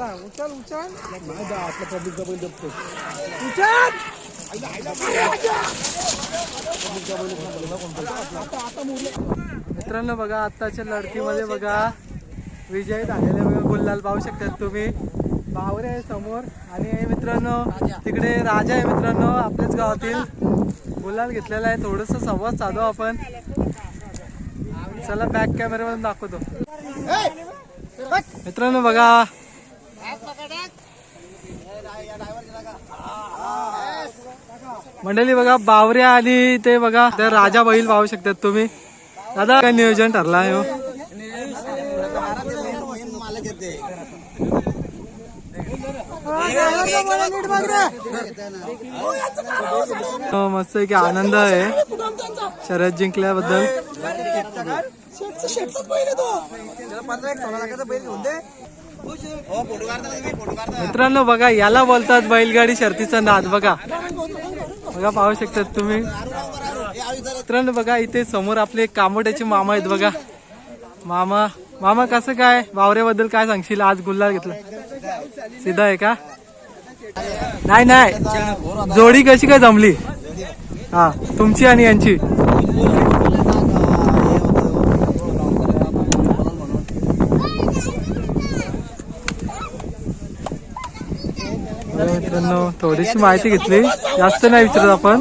उचल उचल. आपला पब्लिकचा बैल जपतो. उचल! मित्रांनो बघा आत्ताच्या लढतीमध्ये बघा विजय झालेले बघा गुल्लाल पाहू शकतात तुम्ही. बावरे आहे समोर आणि मित्रांनो तिकडे राजा आहे मित्रांनो आपल्याच गावातील. गुलाल घेतलेला आहे थोडस संवाद साधू आपण. चला बॅक कॅमेरामधून दाखवतो. मित्रांनो बघा मंडळी बघा बावऱ्या आणि ते बघा ते राजा बैल पाहू शकतात तुम्ही. दादा काय नियोजन ठरला आहे हो? हो, मस्त आहे की आनंद आहे. शर्यत जिंकल्याबद्दल. शेटचं शेटचाच बैल आहे तो. त्याला पंधरा एक सोळा लाखाचा बैल घेऊन दे. मित्रांनो बघा याला बोलतात बैलगाडी शर्तीचा नाद बघा. बघा पाहू शकतात तुम्ही. मित्रांनो बघा इथे समोर आपले कामोट्याचे मामा आहेत बघा. मामा मामा कसं काय? वावऱ्याबद्दल काय सांगशील? आज गुल्हार घेतला. सीधा आहे का? नाही नाही. जोडी कशी काय जमली? हा तुमची आणि यांची. मित्रांनो थोडीशी माहिती घेतली. जास्त नाही विचारत आपण.